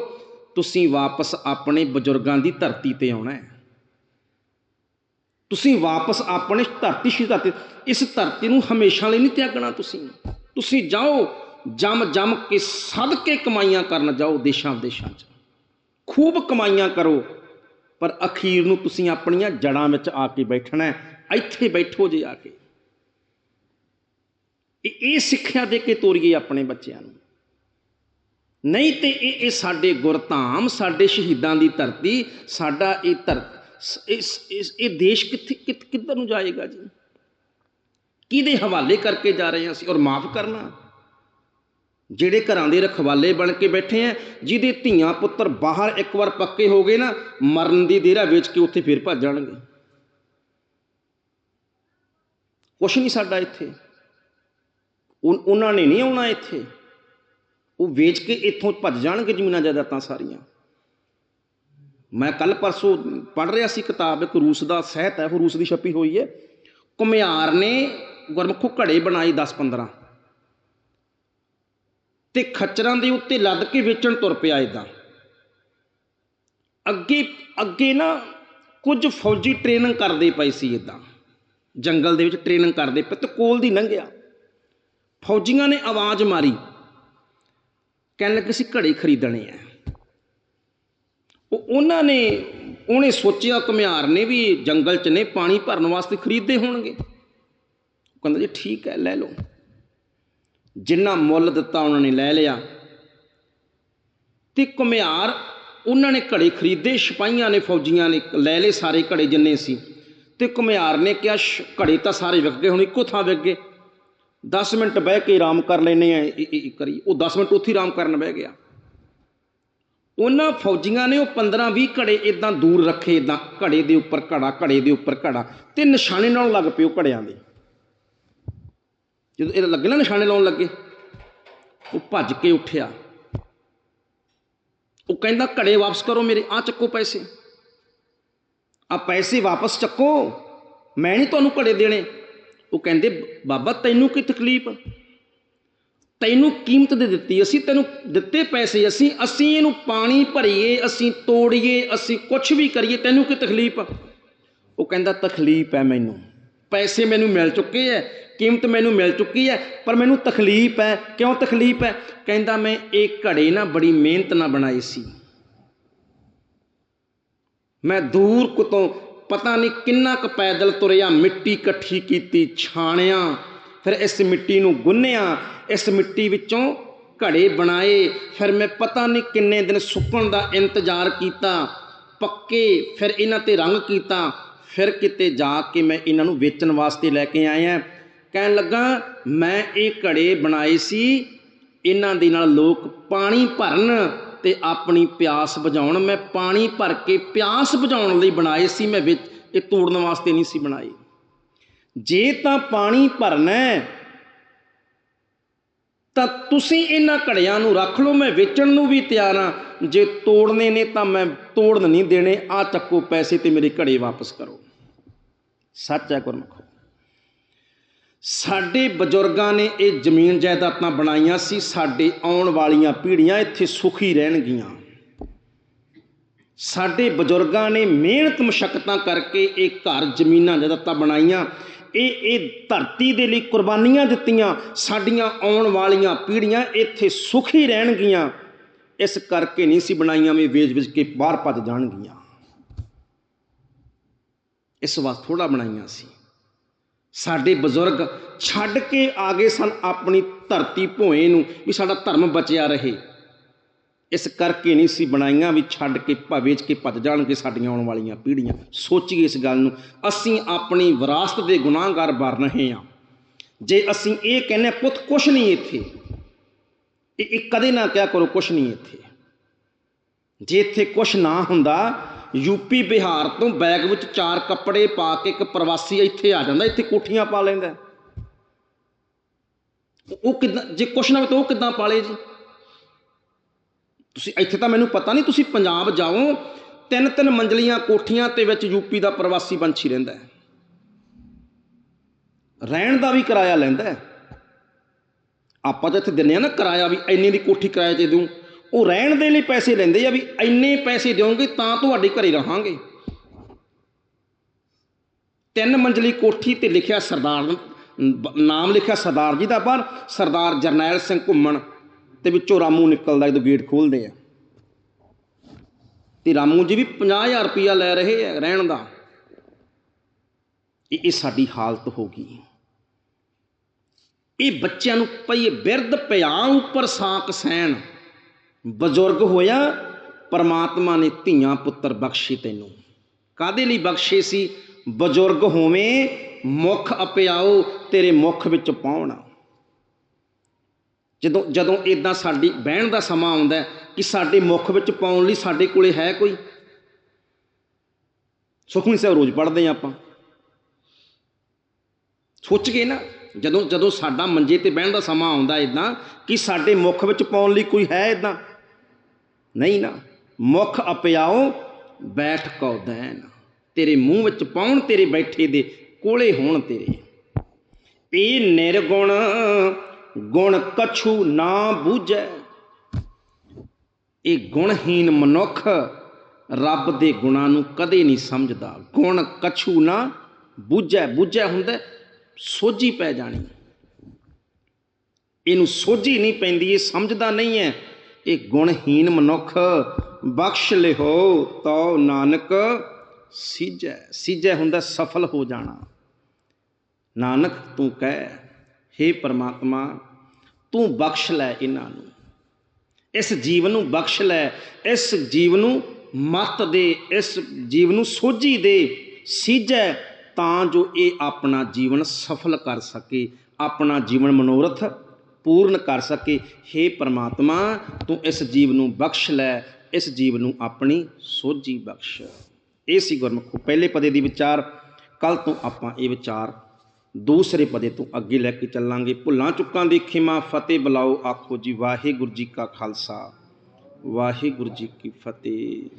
ਤੁਸੀਂ ਵਾਪਸ ਆਪਣੇ ਬਜ਼ੁਰਗਾਂ ਦੀ ਧਰਤੀ ਤੇ ਆਉਣਾ ਹੈ। ਤੁਸੀਂ ਵਾਪਸ ਆਪਣੇ ਧਰਤੀ ਸ਼ੀ ਧਰਤੀ ਇਸ ਧਰਤੀ ਨੂੰ ਹਮੇਸ਼ਾ ਲਈ ਨਹੀਂ ਤਿਆਗਣਾ ਤੁਸੀਂ। ਤੁਸੀਂ ਜਾਓ, ਜਮ ਜਮ ਕੇ ਸਦਕੇ ਕਮਾਈਆਂ ਕਰਨ ਜਾਓ ਦੇਸ਼ਾਂ ਵਿਦੇਸ਼ਾਂ 'ਚ। ਖੂਬ ਕਮਾਈਆਂ ਕਰੋ, ਪਰ ਅਖੀਰ ਨੂੰ ਤੁਸੀਂ ਆਪਣੀਆਂ ਜੜਾਂ ਵਿੱਚ ਆ ਕੇ ਬੈਠਣਾ ਹੈ, ਇੱਥੇ ਬੈਠੋ ਜੇ ਆ ਕੇ। ਇਹ ਇਹ ਸਿੱਖਿਆ ਦੇ ਕੇ ਤੋਰੀਏ ਆਪਣੇ ਬੱਚਿਆਂ ਨੂੰ। ਨਹੀਂ ਤੇ ਇਹ ਸਾਡੇ ਗੁਰਧਾਮ, ਸਾਡੇ ਸ਼ਹੀਦਾਂ ਦੀ ਧਰਤੀ, ਸਾਡਾ ਇਹ ਧਰਤੀ ਇਸ ਇਸ- ਇਹ ਦੇਸ਼ ਕਿੱਥੇ ਕਿੱਧ- ਕਿੱਧਰ ਨੂੰ ਜਾਏਗਾ ਜੀ? ਕਿਹਦੇ ਹਵਾਲੇ ਕਰਕੇ ਜਾ ਰਹੇ ਹਾਂ ਅਸੀਂ? ਔਰ ਮਾਫ ਕਰਨਾ। ਜਿਹੜੇ ਘਰਾਂ ਦੇ ਰਖਵਾਲੇ ਬਣ ਕੇ ਬੈਠੇ ਆ, ਜਿਹਦੇ ਧੀਆਂ ਪੁੱਤਰ ਬਾਹਰ ਇੱਕ ਵਾਰ ਪੱਕੇ ਹੋ ਗਏ ਨਾ, ਮਰਨ ਦੀ ਦੇਰਾ ਵੇਚ ਕੇ ਉੱਥੇ ਫਿਰ ਭੱਜ ਜਾਣਗੇ। ਕੁਛ ਨਹੀਂ ਸਾਡਾ ਇੱਥੇ। ਉਨ- ਉਹਨਾਂ ਨੇ ਨਹੀਂ ਆਉਣਾ ਇੱਥੇ। ਉਹ ਵੇਚ ਕੇ ਇੱਥੋਂ ਭੱਜ ਜਾਣਗੇ ਜ਼ਮੀਨਾਂ ਜਾਇਦਾਦਾਂ ਸਾਰੀਆਂ। ਮੈਂ ਕੱਲ ਪਰਸੋਂ ਪੜ੍ਹ ਰਿਹਾ ਸੀ ਕਿਤਾਬ, ਇੱਕ ਰੂਸ ਦਾ ਸਹਿਤ ਹੈ, ਉਹ ਰੂਸ ਦੀ ਛਪੀ ਹੋਈ ਹੈ। ਘੁਮਿਆਰ ਨੇ ਗੁਰਮੁਖੋ ਘੜੇ ਬਣਾਏ 10 15 ਤੇ ਖੱਚਰਾਂ ਦੇ ਉੱਤੇ ਲੱਦ ਕੇ ਵੇਚਣ ਤੁਰ ਪਿਆ ਇਦਾਂ ਅੱਗੇ ਅੱਗੇ ਨਾ ਕੁਝ ਫੌਜੀ ਟ੍ਰੇਨਿੰਗ ਕਰਦੇ ਪਏ ਸੀ ਇਦਾਂ ਜੰਗਲ ਦੇ ਵਿੱਚ ਟ੍ਰੇਨਿੰਗ ਕਰਦੇ ਪਏ ਤੇ ਕੋਲ ਦੀ ਲੰਘਿਆ। ਫੌਜੀਆਂ ਨੇ ਆਵਾਜ਼ ਮਾਰੀ। ਕਹਿਣ ਲੱਗੇ ਸੀ ਘੜੇ ਖਰੀਦਣੇ ਆ। ਉਹ ਉਹਨਾਂ ਨੇ, ਉਹਨੇ ਸੋਚਿਆ ਘੁਮਿਆਰ ਨੇ ਵੀ ਜੰਗਲ 'ਚ ਨੇ, ਪਾਣੀ ਭਰਨ ਵਾਸਤੇ ਖਰੀਦੇ ਹੋਣਗੇ। ਕਹਿੰਦਾ ਜੀ ਠੀਕ ਹੈ, ਲੈ ਲਓ। ਜਿੰਨਾ ਮੁੱਲ ਦਿੱਤਾ ਉਹਨਾਂ ਨੇ ਲੈ ਲਿਆ। ਤੇ ਘੁਮਿਆਰ ਉਹਨਾਂ ਨੇ ਘੜੇ ਖਰੀਦੇ, ਸਿਪਾਹੀਆਂ ਨੇ, ਫੌਜੀਆਂ ਨੇ, ਲੈ ਲਏ ਸਾਰੇ ਘੜੇ ਜਿੰਨੇ ਸੀ। ਤੇ ਘੁਮਿਆਰ ਨੇ ਕਿਹਾ, "ਸ਼- ਘੜੇ ਤਾਂ ਸਾਰੇ ਵਿਕ ਗਏ, ਹੁਣ ਇੱਕੋ ਥਾਂ ਵਿਕ ਗਏ। 10 ਮਿੰਟ ਬਹਿ ਕੇ ਆਰਾਮ ਕਰ ਲੈਨੇ ਆ, ਇਹ- ਕਰੀ ਉਹ 10 ਮਿੰਟ ਉੱਥੇ ਆਰਾਮ ਕਰਨ ਬਹਿ ਗਿਆ। ਉਹਨਾਂ ਫੌਜੀਆਂ ਨੇ ਉਹ 15 20 ਘੜੇ ਇਦਾਂ ਦੂਰ ਰੱਖੇ ਇਦਾਂ ਘੜੇ ਦੇ ਉੱਪਰ ਘੜਾ, ਘੜੇ ਦੇ ਉੱਪਰ ਘੜਾ, ਤੇ ਨਿਸ਼ਾਨੇ ਲਾਉਣ ਲੱਗ ਪਏ ਉਹ ਘੜਿਆਂ ਦੇ। ਜਦੋਂ ਇਹ ਲੱਗੇ ਨਾ ਨਿਸ਼ਾਨੇ ਲਾਉਣ ਲੱਗੇ, ਉਹ ਭੱਜ ਕੇ ਉੱਠਿਆ। ਉਹ ਕਹਿੰਦਾ, ਘੜੇ ਵਾਪਸ ਕਰੋ ਮੇਰੇ ਆ ਚੱਕੋ ਪੈਸੇ। ਆ ਪੈਸੇ ਵਾਪਸ ਚੱਕੋ, ਮੈਂ ਨਹੀਂ ਤੁਹਾਨੂੰ ਘੜੇ ਦੇਣੇ। ਉਹ ਕਹਿੰਦੇ, ਬਾਬਾ, ਤੈਨੂੰ ਕੀ ਤਕਲੀਫ? ਤੈਨੂੰ ਕੀਮਤ ਦੇ ਦਿੱਤੀ, ਅਸੀਂ ਤੈਨੂੰ ਦਿੱਤੇ ਪੈਸੇ, ਅਸੀਂ ਅਸੀਂ ਇਹਨੂੰ ਪਾਣੀ ਭਰੀਏ, ਅਸੀਂ ਤੋੜੀਏ, ਅਸੀਂ ਕੁਝ ਵੀ ਕਰੀਏ, ਤੈਨੂੰ ਕੀ ਤਕਲੀਫ? ਉਹ ਕਹਿੰਦਾ, ਤਕਲੀਫ ਹੈ ਮੈਨੂੰ। ਪੈਸੇ ਮੈਨੂੰ ਮਿਲ ਚੁੱਕੇ ਐ, ਕੀਮਤ ਮੈਨੂੰ ਮਿਲ ਚੁੱਕੀ ਹੈ ਪਰ ਮੈਨੂੰ ਤਕਲੀਫ ਹੈ ਕਿਉਂ ਤਕਲੀਫ ਹੈ ਕਹਿੰਦਾ, ਮੈਂ ਇਹ ਘੜੇ ਨਾ ਬੜੀ ਮਿਹਨਤ ਨਾਲ ਬਣਾਈ ਸੀ। ਮੈਂ ਦੂਰ ਕੁਤੋਂ ਪਤਾ ਨਹੀਂ ਕਿੰਨਾ ਕੁ ਪੈਦਲ ਤੁਰਿਆ, ਮਿੱਟੀ ਇਕੱਠੀ ਕੀਤੀ, ਛਾਣਿਆ। ਫਿਰ ਇਸ ਮਿੱਟੀ ਨੂੰ ਗੁੰਨਿਆ, ਇਸ ਮਿੱਟੀ ਵਿੱਚੋਂ ਘੜੇ ਬਣਾਏ। ਫਿਰ ਮੈਂ ਪਤਾ ਨਹੀਂ ਕਿੰਨੇ ਦਿਨ ਸੁੱਕਣ ਦਾ ਇੰਤਜ਼ਾਰ ਕੀਤਾ। ਪੱਕੇ ਫਿਰ ਇਹਨਾਂ ਤੇ ਰੰਗ ਕੀਤਾ। ਫਿਰ ਕਿਤੇ ਜਾ ਕੇ ਮੈਂ ਇਹਨਾਂ ਨੂੰ ਵੇਚਣ ਵਾਸਤੇ ਲੈ ਕੇ ਆਇਆ। ਕਹਿਣ ਲੱਗਾ, ਮੈਂ ਇਹ ਘੜੇ ਬਣਾਏ ਸੀ। ਇਹਨਾਂ ਦੇ ਨਾਲ ਲੋਕ ਪਾਣੀ ਭਰਨ ਤੇ ਆਪਣੀ ਪਿਆਸ ਬੁਝਾਉਣ। ਮੈਂ ਪਾਣੀ ਭਰ ਕੇ ਪਿਆਸ ਬੁਝਾਉਣ ਲਈ ਬਣਾਏ ਸੀ। ਮੈਂ ਵਿੱਚ ਇਹ ਤੋੜਨ ਵਾਸਤੇ ਨਹੀਂ ਸੀ ਬਣਾਏ। ਜੇ ਤਾਂ ਪਾਣੀ ਭਰਨਾ ਤਾਂ ਤੁਸੀਂ ਇਹਨਾਂ ਘੜਿਆਂ ਨੂੰ ਰੱਖ ਲਓ, ਮੈਂ ਵੇਚਣ ਨੂੰ ਵੀ ਤਿਆਰ ਹਾਂ। ਜੇ ਤੋੜਨੇ ਨੇ ਤਾਂ ਮੈਂ ਤੋੜਨ ਨਹੀਂ ਦੇਣੇ, ਆ ਚੱਕੋ ਪੈਸੇ ਤੇ ਮੇਰੇ ਘੜੇ ਵਾਪਸ ਕਰੋ। ਸੱਚ ਹੈ ਗੁਰਮੁਖ। ਸਾਡੇ ਬਜ਼ੁਰਗਾਂ ਨੇ ਇਹ ਜ਼ਮੀਨ ਜਾਇਦਾਦਾਂ ਬਣਾਈਆਂ ਸੀ, ਸਾਡੇ ਆਉਣ ਵਾਲੀਆਂ ਪੀੜ੍ਹੀਆਂ ਇੱਥੇ ਸੁਖੀ ਰਹਿਣਗੀਆਂ। ਸਾਡੇ ਬਜ਼ੁਰਗਾਂ ਨੇ ਮਿਹਨਤ ਮੁਸ਼ਕਲਾਂ ਕਰਕੇ ਇਹ ਘਰ ਜ਼ਮੀਨਾਂ ਜਾਇਦਾਦਾਂ ਬਣਾਈਆਂ। ਇਹ ਇਹ ਧਰਤੀ ਦੇ ਲਈ ਕੁਰਬਾਨੀਆਂ ਦਿੱਤੀਆਂ, ਸਾਡੀਆਂ ਆਉਣ ਵਾਲੀਆਂ ਪੀੜ੍ਹੀਆਂ ਇੱਥੇ ਸੁਖੀ ਰਹਿਣਗੀਆਂ। ਇਸ ਕਰਕੇ ਨਹੀਂ ਸੀ ਬਣਾਈਆਂ ਵੀ ਵੇਚ-ਵੇਚ ਕੇ ਬਾਹਰ ਭੱਜ ਜਾਣਗੀਆਂ। ਇਸ ਵਾਸਤੇ ਥੋੜਾ ਬਣਾਈਆਂ ਸੀ। ਸਾਡੇ ਬਜ਼ੁਰਗ ਛੱਡ ਕੇ ਆ ਗਏ ਸਨ ਆਪਣੀ ਧਰਤੀ ਭੋਏ ਨੂੰ ਵੀ ਸਾਡਾ ਧਰਮ ਬਚਿਆ ਰਹੇ। ਇਸ ਕਰਕੇ ਨਹੀਂ ਸੀ ਬਣਾਈਆਂ ਵੀ ਛੱਡ ਕੇ ਭਾ, ਵੇਚ ਕੇ ਭੱਜ ਜਾਣਗੇ ਸਾਡੀਆਂ ਆਉਣ ਵਾਲੀਆਂ ਪੀੜ੍ਹੀਆਂ। ਸੋਚੀਏ ਇਸ ਗੱਲ ਨੂੰ, ਅਸੀਂ ਆਪਣੀ ਵਿਰਾਸਤ ਦੇ ਗੁਨਾਹਗਾਰ ਬਣ ਰਹੇ ਹਾਂ। ਜੇ ਅਸੀਂ ਇਹ ਕਹਿੰਨੇ ਪੁੱਤ, ਕੁਛ ਨਹੀਂ ਇੱਥੇ। ਇਹ ਇਹ ਕਦੇ ਨਾ ਕਿਹਾ ਕਰੋ, ਕੁਛ ਨਹੀਂ ਇੱਥੇ। ਜੇ ਇੱਥੇ ਕੁਛ ਨਾ ਹੁੰਦਾ ਯੂਪੀ ਬਿਹਾਰ ਤੋਂ ਬੈਗ ਵਿੱਚ ਚਾਰ ਕੱਪੜੇ ਪਾ ਕੇ ਇੱਕ ਪ੍ਰਵਾਸੀ ਇੱਥੇ ਆ ਜਾਂਦਾ, ਇੱਥੇ ਕੋਠੀਆਂ ਪਾ ਲੈਂਦਾ। ਉਹ ਕਿਦਾਂ, ਜੇ ਕੁਛ ਨਾ ਹੋਵੇ ਤਾਂ ਉਹ ਕਿਦਾਂ ਪਾਲੇ ਜੀ? ਤੁਸੀਂ ਇੱਥੇ ਤਾਂ ਮੈਨੂੰ ਪਤਾ ਨਹੀਂ ਤੁਸੀਂ ਪੰਜਾਬ ਜਾਓ ਤਿੰਨ ਤਿੰਨ ਮੰਜ਼ਲੀਆਂ ਕੋਠੀਆਂ ਤੇ ਵਿੱਚ ਯੂਪੀ ਦਾ ਪ੍ਰਵਾਸੀ ਪੰਛੀ ਰਹਿੰਦਾ ਹੈ। ਰਹਿਣ ਦਾ ਵੀ ਕਿਰਾਇਆ ਲੈਂਦਾ ਹੈ। ਆਪਾਂ ਤਾਂ ਇੱਥੇ ਦਿੰਨੇ ਆ ਨਾ ਕਿਰਾਇਆ ਵੀ ਇੰਨੇ ਦੀ ਕੋਠੀ ਕਿਰਾਏ ਤੇ ਦੂੰ ਉਹ ਰਹਿਣ ਦੇ ਲਈ ਪੈਸੇ ਲੈਂਦੇ ਆ ਵੀ ਇੰਨੇ ਪੈਸੇ ਦਿਓਗੇ ਤਾਂ ਤੁਹਾਡੇ ਘਰੇ ਰਹਾਂਗੇ। ਤਿੰਨ ਮੰਜ਼ਲੀ ਕੋਠੀ ਤੇ ਲਿਖਿਆ ਸਰਦਾਰ, ਬ- ਨਾਮ ਲਿਖਿਆ ਸਰਦਾਰ ਜੀ ਦਾ ਪਰ ਸਰਦਾਰ ਜਰਨੈਲ ਸਿੰਘ ਘੁੰਮਣ। ਤੇ ਵਿੱਚੋਂ ਰਾਮੂ ਨਿਕਲਦਾ ਜਦੋਂ ਗੇਟ ਖੋਲਦੇ ਆ। ਤੇ ਰਾਮੂ ਜੀ ਵੀ 50000 ਰੁਪਇਆ ਲੈ ਰਹੇ ਆ ਰਹਿਣ ਦਾ। ਇਹ ਸਾਡੀ ਹਾਲਤ ਹੋ ਗਈ। ਇਹ ਬੱਚਿਆਂ ਨੂੰ ਪਈ ਬਿਰਧ ਪਿਆ ਉੱਪਰ ਸਾਕ ਸੈਣ ਬਜ਼ੁਰਗ ਹੋਇਆ, ਪਰਮਾਤਮਾ ਨੇ ਧੀਆਂ ਪੁੱਤਰ ਬਖਸ਼ੇ ਤੈਨੂੰ। ਕਾਦੇ ਲਈ ਬਖਸ਼ੇ ਸੀ? ਬਜ਼ੁਰਗ ਹੋਵੇਂ, ਮੁਖ ਅਪਿਆਓ ਤੇਰੇ ਮੁਖ ਵਿੱਚ ਪਾਉਣਾ। ਜਦੋਂ ਜਦੋਂ ਇਦਾਂ ਸਾਡੀ ਬਹਿਣ ਦਾ ਸਮਾਂ ਆਉਂਦਾ ਕਿ ਸਾਡੇ ਮੁਖ ਵਿੱਚ ਪਾਉਣ ਲਈ ਸਾਡੇ ਕੋਲੇ ਹੈ ਕੋਈ? ਸੁਖਮਨੀ ਸਾਹਿਬ ਰੋਜ਼ ਪੜ੍ਹਦੇ ਹਾਂ ਆਪਾਂ। ਸੋਚ ਕੇ ਨਾ, ਜਦੋਂ ਜਦੋਂ ਸਾਡਾ ਮੰਜੇ ਤੇ ਬਹਿਣ ਦਾ ਸਮਾਂ ਆਉਂਦਾ ਇਦਾਂ ਕਿ ਸਾਡੇ ਮੁਖ ਵਿੱਚ ਪਾਉਣ ਲਈ ਕੋਈ ਹੈ ਇਦਾਂ ਨਹੀਂ ਨਾ। ਮੁਖ ਅਪਿਆਓ ਬੈਠ ਕੋ ਦੈਨ ਤੇਰੇ ਮੂੰਹ ਵਿੱਚ ਪਾਉਣ, ਤੇਰੇ ਬੈਠੇ ਦੇ ਕੋਲੇ ਹੋਣ ਤੇਰੇ। ਇਹ ਨਿਰਗੁਣ ਗੁਣ ਕਛੂ ਨਾ ਬੂਝੈ। ਇਹ ਗੁਣਹੀਨ ਮਨੁੱਖ ਰੱਬ ਦੇ ਗੁਣਾਂ ਨੂੰ ਕਦੇ ਨਹੀਂ ਸਮਝਦਾ। ਗੁਣ ਕਛੂ ਨਾ ਬੂਝੈ ਬੂਝੈ ਹੁੰਦਾ, ਸੋਝੀ ਪੈ ਜਾਣੀ। ਇਹਨੂੰ ਸੋਝੀ ਨਹੀਂ ਪੈਂਦੀ, ਇਹ ਸਮਝਦਾ ਨਹੀਂ ਹੈ। ਇਹ ਗੁਣਹੀਨ ਮਨੁੱਖ, ਬਖਸ਼ ਲਿਹੋ ਤੋ ਨਾਨਕ ਸੀਜੈ ਸੀਜੈ ਹੁੰਦਾ, ਸਫਲ ਹੋ ਜਾਣਾ। ਨਾਨਕ ਤੂੰ ਕਹਿ हे ਪਰਮਾਤਮਾ, ਤੂੰ ਬਖਸ਼ ਲੈ ਇਹਨਾਂ ਨੂੰ। ਇਸ ਜੀਵ ਨੂੰ ਬਖਸ਼ ਲੈ, ਇਸ ਜੀਵ ਨੂੰ ਮਤ ਦੇ, ਇਸ ਜੀਵ ਨੂੰ ਸੋਝੀ ਦੇ ਸੀਜੈ ਤਾਂ ਜੋ ਇਹ ਆਪਣਾ ਜੀਵਨ ਸਫਲ ਕਰ ਸਕੇ, ਆਪਣਾ ਜੀਵਨ ਮਨੋਰਥ ਪੂਰਨ ਕਰ ਸਕੇ। हे ਪ੍ਰਮਾਤਮਾ, ਤੂੰ ਇਸ ਜੀਵ ਨੂੰ ਬਖਸ਼ ਲੈ, ਇਸ ਜੀਵ ਨੂੰ ਆਪਣੀ ਸੋਝੀ ਬਖਸ਼। ਇਹ ਸੀ ਗੁਰਮੁਖੋ। ਪਹਿਲੇ ਪਦੇ ਦੀ ਵਿਚਾਰ ਕੱਲ ਤੋਂ ਆਪਾਂ ਇਹ ਵਿਚਾਰ ਦੂਸਰੇ ਪਦੇ ਤੋਂ ਅੱਗੇ ਲੈ ਕੇ ਚੱਲਾਂਗੇ। ਭੁੱਲਾਂ ਚੁੱਕਾਂ ਦੀ ਖਿਮਾ, ਫਤਿਹ ਬੁਲਾਓ ਆਖੋ ਜੀ। ਵਾਹਿਗੁਰੂ ਜੀ ਕਾ ਖਾਲਸਾ। ਵਾਹਿਗੁਰੂ ਜੀ ਕੀ ਫਤਿਹ।